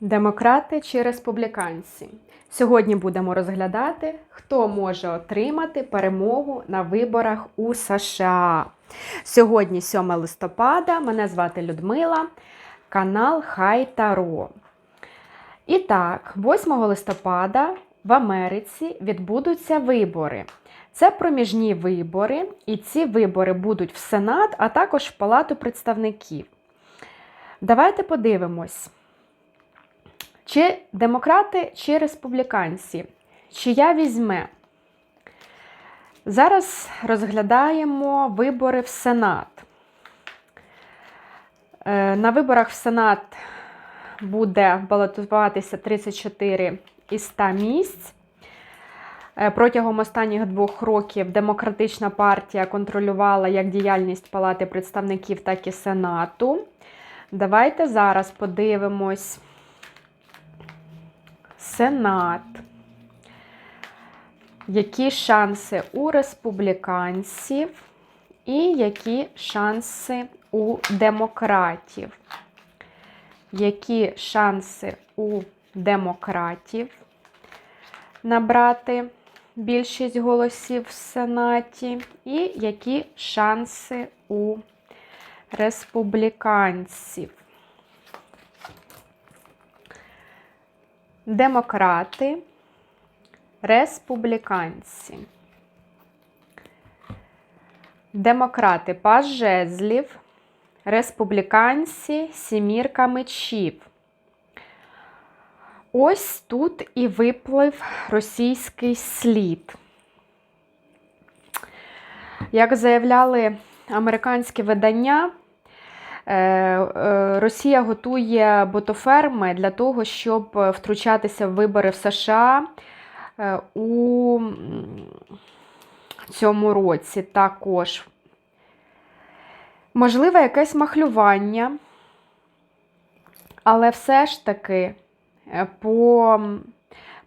Демократи чи республіканці? Сьогодні будемо розглядати, хто може отримати перемогу на виборах у США. Сьогодні 7 листопада. Мене звати Людмила, канал Хай Таро. І так, 8 листопада в Америці відбудуться вибори. Це проміжні вибори, і ці вибори будуть в Сенат, а також в Палату представників. Давайте подивимось. Чи демократи, чи республіканці? Чия візьме? Зараз розглядаємо вибори в Сенат. Е, На виборах в Сенат буде балотуватися 34 із 100 місць. Е, Протягом останніх двох років демократична партія контролювала як діяльність Палати представників, так і Сенату. Давайте зараз подивимось. Сенат. Які шанси у республіканців і які шанси у демократів? Які шанси у демократів набрати більшість голосів в Сенаті? І які шанси у республіканців? Демократи, республіканці. Демократи паж жезлів, республіканці, сімірка мечів. Ось тут і виплив російський слід. Як заявляли американські видання, Росія готує ботоферми для того, щоб втручатися в вибори в США е, у цьому році також. Можливо, якесь махлювання, але все ж таки по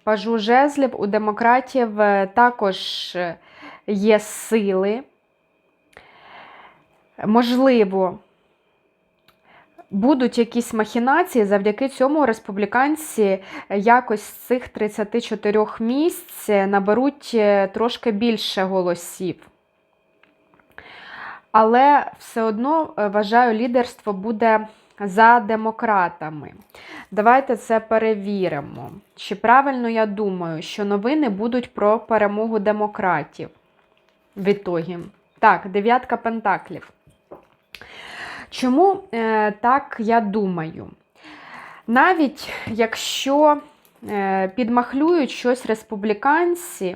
пажу жезлів у демократів також є сили. Можливо, будуть якісь махінації, завдяки цьому республіканці якось з цих 34 місць наберуть трошки більше голосів. Але все одно вважаю, лідерство буде за демократами. Давайте це перевіримо. Чи правильно я думаю, що новини будуть про перемогу демократів в ітогі? Так, дев'ятка пентаклів. Чому е, так я думаю? Навіть якщо е, підмахлюють щось республіканці,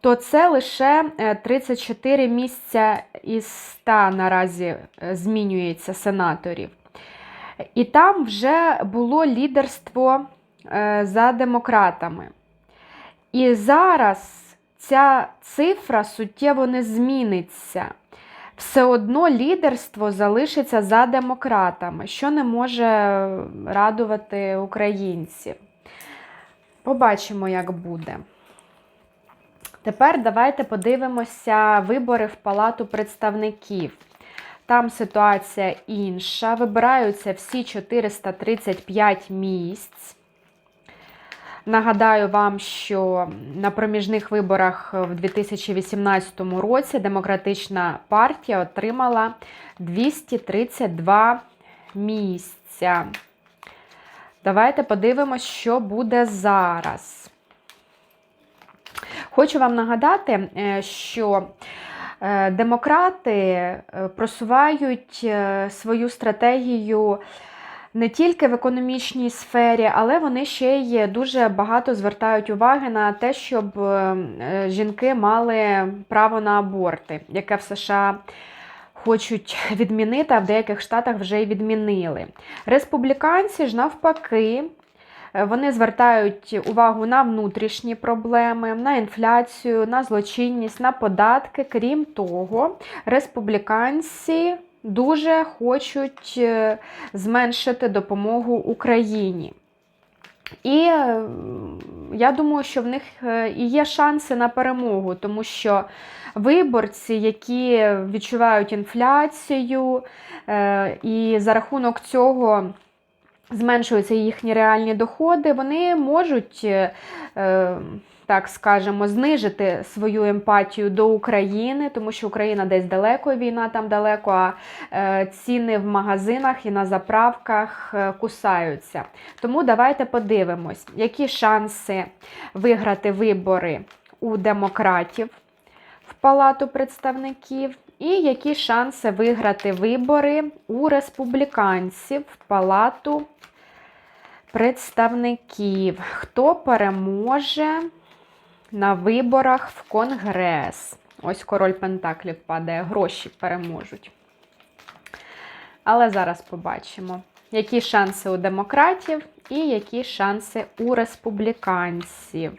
то це лише 34 місця із 100 наразі е, змінюється сенаторів. І там вже було лідерство е, за демократами. І зараз ця цифра суттєво не зміниться все одно лідерство залишиться за демократами, що не може радувати українців. Побачимо, як буде. Тепер давайте подивимося вибори в Палату представників. Там ситуація інша. Вибираються всі 435 місць. Нагадаю вам, що на проміжних виборах в 2018 році Демократична партія отримала 232 місця. Давайте подивимось, що буде зараз. Хочу вам нагадати, е, що е, демократи е, просувають свою стратегію не тільки в економічній сфері, але вони ще й дуже багато звертають уваги на те, щоб е, жінки мали право на аборти, яке в США хочуть відмінити, а в деяких штатах вже й відмінили. Республіканці ж навпаки. Е, вони звертають увагу на внутрішні проблеми, на інфляцію, на злочинність, на податки. Крім того, республіканці дуже хочуть е, зменшити допомогу Україні. І е, я думаю, що в них е, і є шанси на перемогу, тому що виборці, які відчувають інфляцію, і за рахунок цього зменшуються їхні реальні доходи, вони можуть, так скажемо, знижити свою емпатію до України, тому що Україна десь далеко, війна там далеко, а е, ціни в магазинах і на заправках е, кусаються. Тому давайте подивимось, які шанси виграти вибори у демократів в Палату представників. І які шанси виграти вибори у республіканців в Палату представників? Хто переможе на виборах в Конгрес? Ось король Пентаклів падає, гроші переможуть. Але зараз побачимо, які шанси у демократів і які шанси у республіканців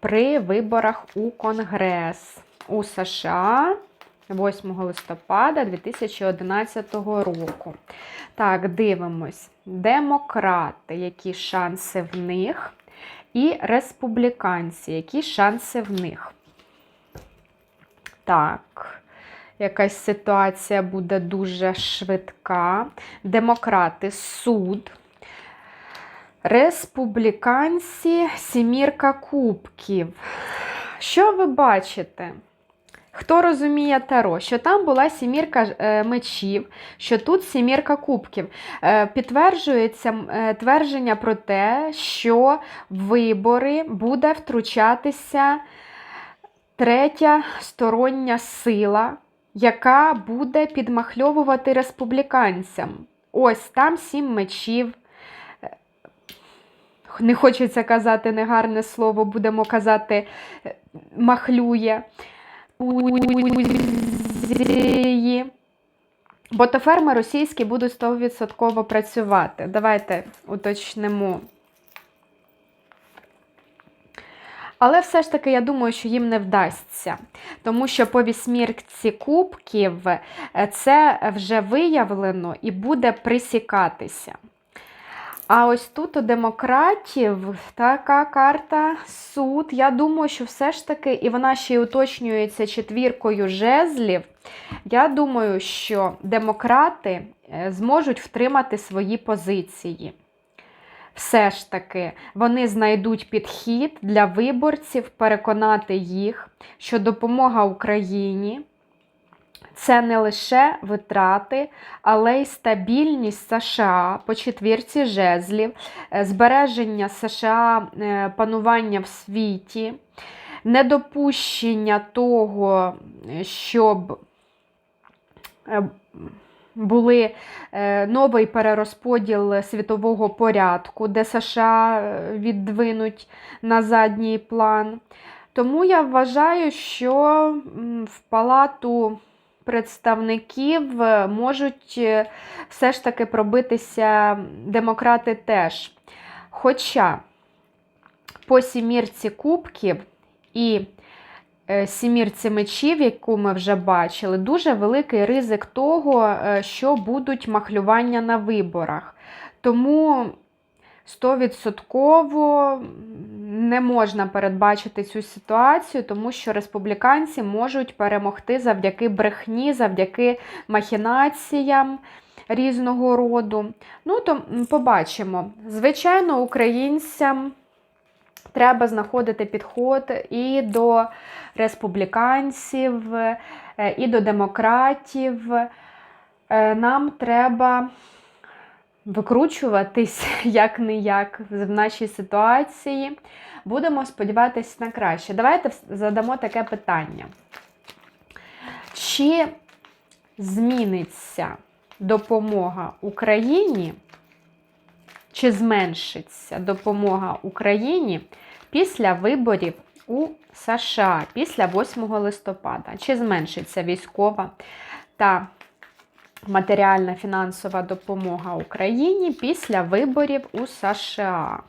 при виборах у Конгрес у США 8 листопада 2011 року. Так, дивимось. Демократи, які шанси в них, і республіканці, які шанси в них. Так, якась ситуація буде дуже швидка. Демократи суд. Республіканці сімірка кубків. Що ви бачите? Хто розуміє Таро, що там була сімірка е, мечів, що тут сімірка кубків. Е, підтверджується е, твердження про те, що вибори буде втручатися третя стороння сила, яка буде підмахльовувати республіканцям. Ось там сім мечів. Не хочеться казати негарне слово, будемо казати махлює. Ботоферми російські будуть 100% працювати. Давайте уточнимо. Але все ж таки, я думаю, що їм не вдасться. Тому що по вісьмірці кубків це вже виявлено і буде присікатися. А ось тут у демократів така карта суд. Я думаю, що все ж таки, і вона ще й уточнюється четвіркою жезлів. Я думаю, що демократи е, зможуть втримати свої позиції. Все ж таки, вони знайдуть підхід для виборців, переконати їх, що допомога Україні це не лише витрати, але й стабільність США по четвірці жезлів, е, збереження США е, панування в світі, недопущення того, щоб е, були новий перерозподіл світового порядку, де США віддвинуть на задній план. Тому я вважаю, що в палату представників е, можуть е, все ж таки пробитися демократи теж. Хоча по сімірці кубків і е, сімірці мечів, яку ми вже бачили, дуже великий ризик того, що будуть махлювання на виборах. Тому 100% не можна передбачити цю ситуацію, тому що республіканці можуть перемогти завдяки брехні, завдяки махінаціям різного роду. Ну, то побачимо. Звичайно, українцям треба знаходити підход і до республіканців, е, і до демократів. Е, нам треба викручуватись як не як в нашій ситуації. Будемо сподіватися на краще. Давайте задамо таке питання. Чи зміниться допомога Україні, чи зменшиться допомога Україні після виборів у США після 8 листопада? Чи зменшиться військова та матеріальна фінансова допомога Україні після виборів у США.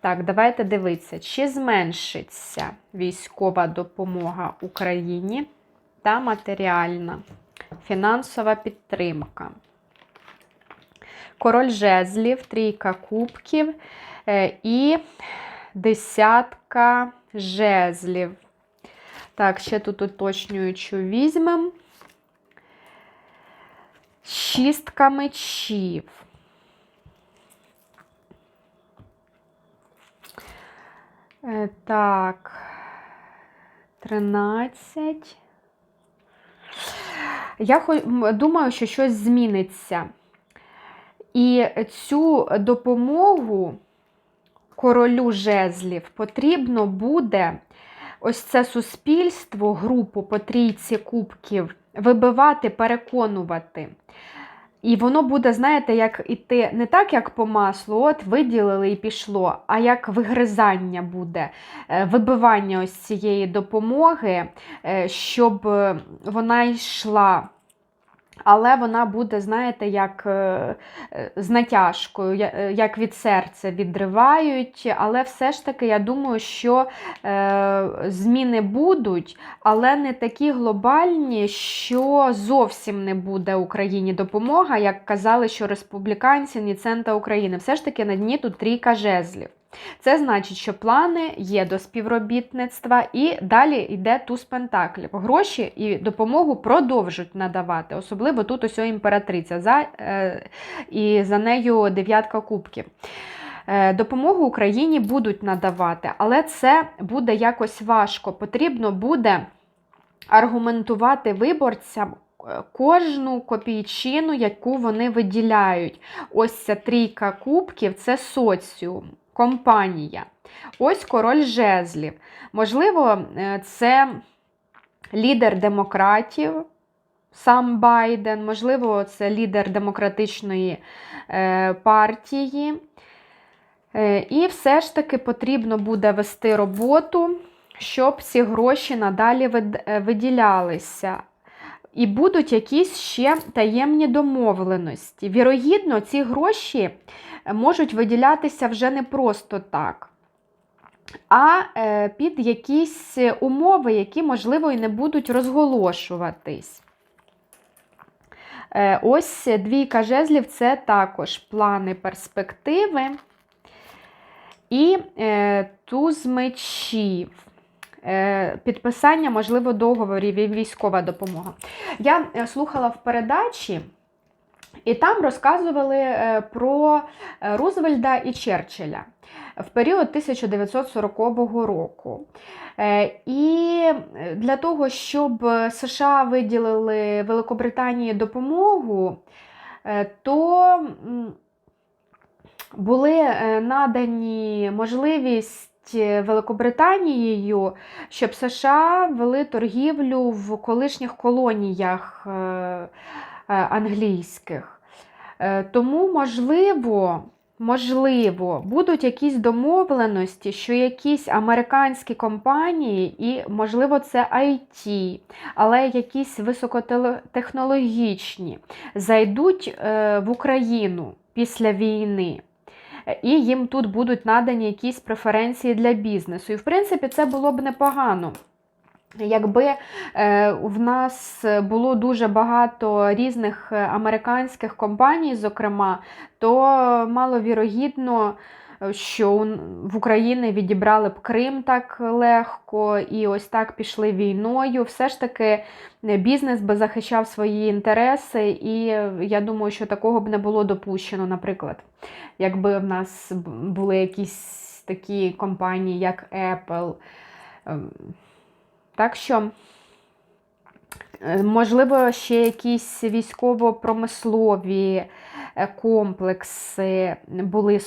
Так, давайте дивитися, чи зменшиться військова допомога Україні та матеріальна фінансова підтримка. Король жезлів, трійка кубків е, і десятка жезлів. Так, ще тут уточнюючу візьмемо. Шістка мечів. Е, Так. 13. Я думаю, що щось зміниться. І цю допомогу королю жезлів потрібно буде ось це суспільство, групу по трійці кубків вибивати, переконувати. І воно буде, знаєте, як іти не так, як по маслу, от виділили і пішло, а як вигризання буде, е, вибивання ось цієї допомоги, е, щоб е, вона йшла. Але вона буде, знаєте, як е, е, з натяжкою, е, як від серця відривають. Але все ж таки, я думаю, що зміни будуть, але не такі глобальні, що зовсім не буде Україні допомога, як казали, що республіканці, ні цента України. Все ж таки на дні тут трійка жезлів. Це значить, що плани є до співробітництва, і далі йде туз пентаклів. Гроші і допомогу продовжують надавати, особливо тут ось імператриця за, е, і за нею дев'ятка кубків. Е, Допомогу Україні будуть надавати, але це буде якось важко. Потрібно буде аргументувати виборцям е, кожну копійчину, яку вони виділяють. Ось ця трійка кубків це соціум, компанія. Ось король жезлів. Можливо, е, це лідер демократів. Сам Байден, можливо, це лідер демократичної е, партії. Е, і все ж таки потрібно буде вести роботу, щоб ці гроші надалі виділялися. І будуть якісь ще таємні домовленості. Вірогідно, ці гроші е, можуть виділятися вже не просто так, а е, під якісь умови, які, можливо, і не будуть розголошуватись. Е, Ось двійка жезлів це також плани перспективи. І туз мечів. Е, Підписання, можливо, договорів і військова допомога. Я е, слухала в передачі, і там розказували е, про Рузвельда і Черчилля в період 1940 року. І для того, щоб США виділили Великобританії допомогу, то були надані можливість Великобританією, щоб США вели торгівлю в колишніх колоніях е, е, англійських. Е, Тому, можливо, можливо, будуть якісь домовленості, що якісь американські компанії, і, можливо, це IT, але якісь високотехнологічні, зайдуть е, в Україну після війни. І їм тут будуть надані якісь преференції для бізнесу. І, в принципі, це було б непогано. Якби е, в нас було дуже багато різних американських компаній, зокрема, то маловірогідно, що в Україні відібрали б Крим так легко і ось так пішли війною. Все ж таки е, бізнес би захищав свої інтереси, і е, я думаю, що такого б не було допущено, наприклад, якби в нас були якісь такі компанії, як Apple. ем, Так що, е, можливо, ще якісь військово-промислові е, комплекси були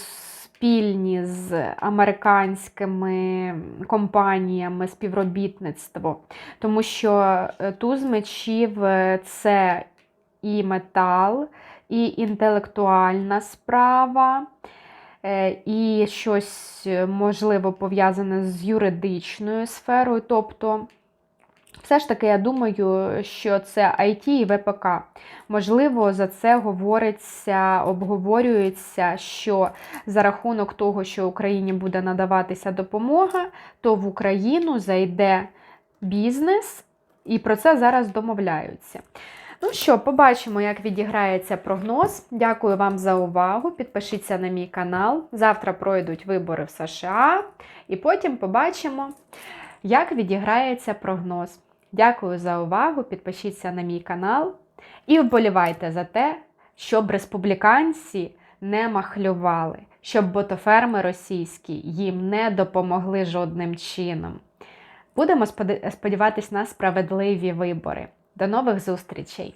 спільні з американськими компаніями співробітництво. Тому що е, туз мечів е, це і метал, і інтелектуальна справа. е, І щось можливо пов'язане з юридичною сферою. Тобто, все ж таки, я думаю, що це IT і ВПК. Можливо, за це говориться, обговорюється, що за рахунок того, що Україні буде надаватися допомога, то в Україну зайде бізнес, і про це зараз домовляються. Ну що, побачимо, як відіграється прогноз. Дякую вам за увагу. Підпишіться на мій канал. Завтра пройдуть вибори в США, і потім побачимо, як відіграється прогноз. Дякую за увагу. Підпишіться на мій канал. І вболівайте за те, щоб республіканці не махлювали, щоб ботоферми російські їм не допомогли жодним чином. Будемо сподіватися на справедливі вибори. До нових зустрічей!